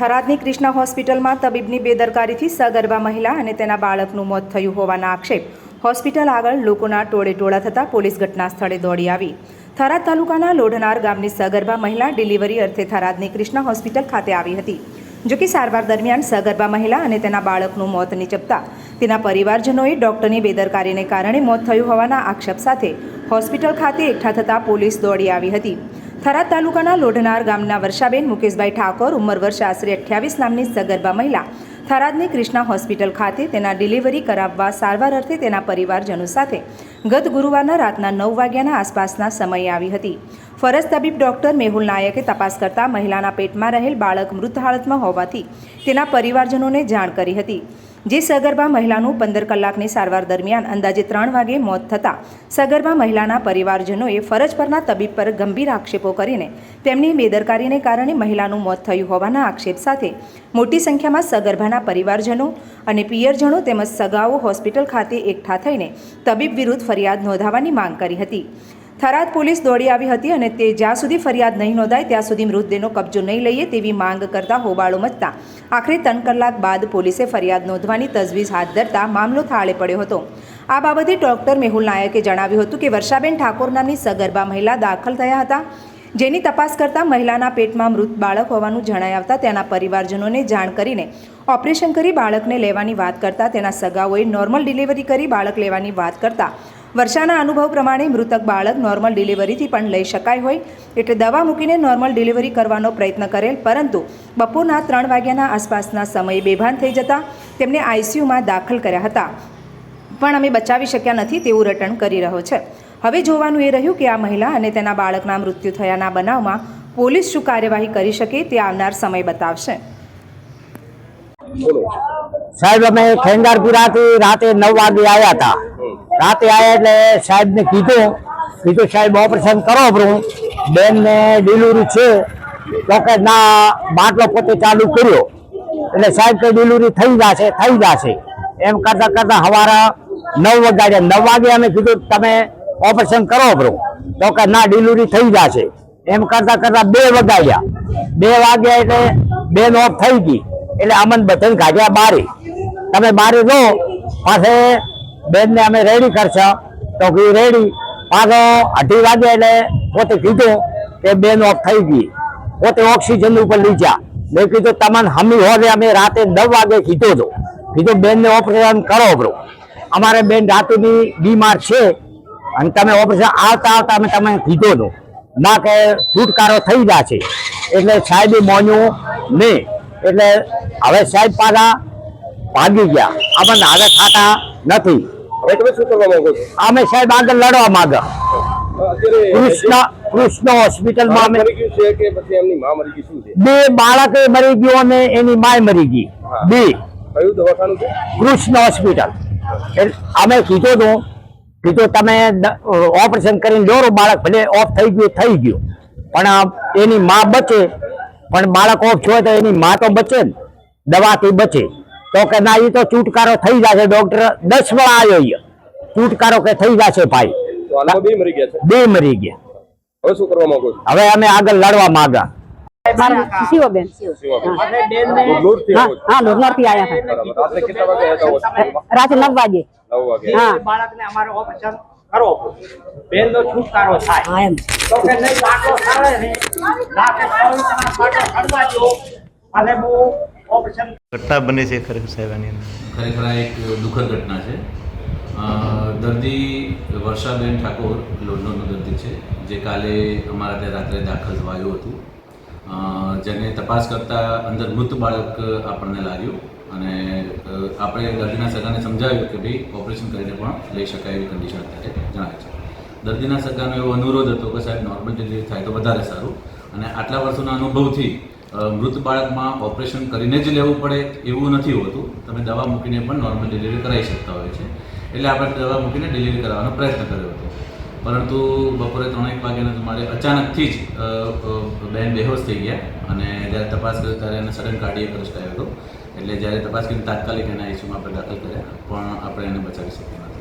થરાદની કૃષ્ણા હોસ્પિટલમાં તબીબની બેદરકારીથી સગર્ભા મહિલા અને તેના બાળકનું મોત થયું હોવાના આક્ષેપ. હોસ્પિટલ આગળ લોકોના ટોળે ટોળા થતાં પોલીસ ઘટના સ્થળે દોડી આવી. થરાદ તાલુકાના લોઢનાર ગામની સગર્ભા મહિલા ડિલિવરી અર્થે થરાદની કૃષ્ણા હોસ્પિટલ ખાતે આવી હતી. જો કે સારવાર દરમિયાન સગર્ભા મહિલા અને તેના બાળકનું મોત નીચપતા તેના પરિવારજનોએ ડોક્ટરની બેદરકારીને કારણે મોત થયું હોવાના આક્ષેપ સાથે હોસ્પિટલ ખાતે એકઠા થતાં પોલીસ દોડી આવી હતી. થરાદ તાલુકાના લોઢનાર ગામના વર્ષાબેન મુકેશભાઈ ઠાકોર ઉંમર વર્ષ આશરે અઠ્યાવીસ નામની સગર્ભા મહિલા થરાદની કૃષ્ણા હોસ્પિટલ ખાતે તેના ડિલિવરી કરાવવા સારવાર અર્થે તેના પરિવારજનો સાથે ગત ગુરુવારના રાતના નવ વાગ્યાના આસપાસના સમયે આવી હતી. ફરજ તબીબ ડોક્ટર મેહુલ નાયકે તપાસ કરતા મહિલાના પેટમાં રહેલ બાળક મૃત હાલતમાં હોવાથી તેના પરિવારજનોને જાણ કરી હતી. જે સગર્ભા મહિલાનું પંદર કલાકની સારવાર દરમિયાન અંદાજે ત્રણ વાગે મોત થતાં સગર્ભા મહિલાના પરિવારજનોએ ફરજ પરના તબીબ પર ગંભીર આક્ષેપો કરીને તેમની બેદરકારીને કારણે મહિલાનું મોત થયું હોવાના આક્ષેપ સાથે મોટી સંખ્યામાં સગર્ભાના પરિવારજનો અને પિયરજનો તેમજ સગાઓ હોસ્પિટલ ખાતે એકઠા થઈને તબીબ વિરુદ્ધ ફરિયાદ નોંધાવવાની માંગ કરી હતી. થરાદ પોલીસ દોડી આવી હતી અને તે જ્યાં સુધી ફરિયાદ નહીં નોંધાય, ત્યાં સુધી મૃતદેહનો કબજો નહીં લઈએ તેવી માંગ કરતા હોબાળો મચતા આખરે ત્રણ કલાક બાદ પોલીસે ફરિયાદ નોંધવાની તજવીજ હાથ ધરતા મામલો થાળે પડ્યો હતો. આ બાબતે ડોક્ટર મેહુલ નાયકે જણાવ્યું હતું કે વર્ષાબેન ઠાકોર નામની સગર્ભા મહિલા દાખલ થયા હતા. જેની તપાસ કરતા મહિલાના પેટમાં મૃત બાળક હોવાનું જણાઈ આવતા તેના પરિવારજનોને જાણ કરીને ઓપરેશન કરી બાળકને લેવાની વાત કરતા તેના સગાઓએ નોર્મલ ડિલિવરી કરી બાળક લેવાની વાત કરતા વર્ષાના અનુભવ પ્રમાણે મૃતક બાળક નોર્મલ ડિલિવરીથી પણ લઈ શકાય હોય, એટલે દવા મૂકીને નોર્મલ ડિલિવરી કરવાનો પ્રયત્ન કરેલ, પરંતુ બપોરના ત્રણ વાગ્યાના આસપાસના સમયે બેભાન થઈ જતા તેમને આઈસીયુમાં દાખલ કર્યા હતા. પણ અમે બચાવી શક્યા નથી તેવું રટણ કરી રહ્યો છે. હવે જોવાનું એ રહ્યું કે આ મહિલા અને તેના બાળકના મૃત્યુ થયાના બનાવમાં પોલીસ શું કાર્યવાહી કરી શકે તે આવનાર સમય બતાવશે. સાહેબ, અમે ખેંગારપુરાથી રાતે નવ વાગે આવ્યા હતા. રાતે આવ્યા એટલે સાહેબને કીધું કીધું, સાહેબ ઓપરેશન કરો આપણું બેનને ડિલિવરી છે. તો ના બાટલો પોતે ચાલુ કર્યો. એટલે સાહેબ કે ડિલિવરી થઈ જશે થઈ જશે. એમ કરતા કરતા સવારે નવ વાગ્યા નવ વાગે અમે કીધું, તમે ઓપરેશન કરો આપણું તો કે ના ડિલિવરી થઈ જશે. એમ કરતા કરતા બે વગાડ્યા બે વાગ્યા એટલે બેન ઓફ થઈ ગઈ. એટલે અમન બધાને કાઢ્યા બારે. તમે બારે રહો પાસે બેનને અમે રેડી કરશો. તો કે રેડી પાછો અઢી વાગે એટલે પોતે કીધું કે બેન ઓફ થઈ ગઈ. પોતે ઓક્સિજન ઉપર લઈ જા. મેં કીધું, તમને હમી હોદે અમે રાતે નવ વાગે કીધો હતો કીધું, બેનને ઓપરેશન કરો બ્રો અમારે બેન રાતેની બીમાર છે અને તમે ઓપરેશન આવતા આવતા અમે તમે કીધો હતો ના કે છુટકારો થઈ છે. એટલે સાહેબે મોન્યું નહીં. એટલે હવે સાહેબ પાછા ભાગી ગયા. આપણને હવે ખાતા નથી. તમે શું કરવા માંગો છો? અમે સાહેબ આગળ લડવા માંગો. કૃષ્ણ કૃષ્ણ હોસ્પિટલમાં અમે છે કે પછી એમની માં મરી ગઈ શું છે? બે બાળકે મરી ગયો અને એની માય મરી ગઈ. બે. કયું દવાખાનું છે? કૃષ્ણ હોસ્પિટલ અમે કીધું હતું કીધું તમે ઓપરેશન કરીને દોરો બાળક ભલે ઓફ થઈ ગયું થઈ ગયું. પણ એની માં બચે. પણ બાળક ઓફ થયો તો એની માં તો બચે ને દવાથી બચે. તો કે ના એ તો છુટકારો થઈ જશે ડોક્ટર દસ વાર આવ્યો અહીંયા છુટકારો કે થઈ જશે ભાઈ. તો આનામાં બે મરી ગયા છે? બે મરી ગયા. હવે શું કરવા માંગો છો? હવે અમે આગળ લડવા માંગા. શિવબેન શિવાભાઈ લોડથી હા આવો છો. હા લોધનોરથી આયા હતા. બરાબર. રાત્રે કેટલા વાગે હતા હોસ્પિટલમાં રાતે નવ વાગે. નવ વાગે. હા. બાળકને અમારે ઓપરેશન કરો. બેનનો છુટકારો થાય. હા એમ. તો કે નહીં બાટલો સારે ને ના કે કોઈ તમારા બાટલો કાઢવા દો અને હું ઓપરેશન ઘટના બને છે ખરેખર સાહેબ આની ખરેખર આ એક દુઃખદ ઘટના છે. દર્દી વર્ષાબેન ઠાકોર લોંડનનું દર્દી છે, જે કાલે અમારા ત્યાં રાત્રે દાખલ થવાયું હતું. જેને તપાસ કરતાં અંદર મૃત બાળક આપણને લાગ્યું અને આપણે દર્દીના સગાને સમજાવ્યું કે ભાઈ ઓપરેશન કરીને પણ લઈ શકાય એવી કન્ડિશન અત્યારે જણાવે છે. દર્દીના સગાનો એવો અનુરોધ હતો કે સાહેબ નોર્મલ ડિલિવરી થાય તો વધારે સારું. અને આટલા વર્ષોના અનુભવથી મૃત બાળકમાં ઓપરેશન કરીને જ લેવું પડે એવું નથી હોતું. તમે દવા મૂકીને પણ નોર્મલ ડિલિવરી કરાવી શકતા હોય છે. એટલે આપણે દવા મૂકીને ડિલિવરી કરાવવાનો પ્રયત્ન કર્યો હતો. પરંતુ બપોરે ત્રણેક વાગ્યાને તમારે અચાનકથી જ બેન બેહોશ થઈ ગયા અને જ્યારે તપાસ કરી ત્યારે એને સડન કાર્ડિયક અરેસ્ટ આવ્યો હતો. એટલે જ્યારે તપાસ કરીને તાત્કાલિક એના ઇસ્યુમાં આપણે દાખલ કર્યા. પણ આપણે એને બચાવી શક્યા નથી.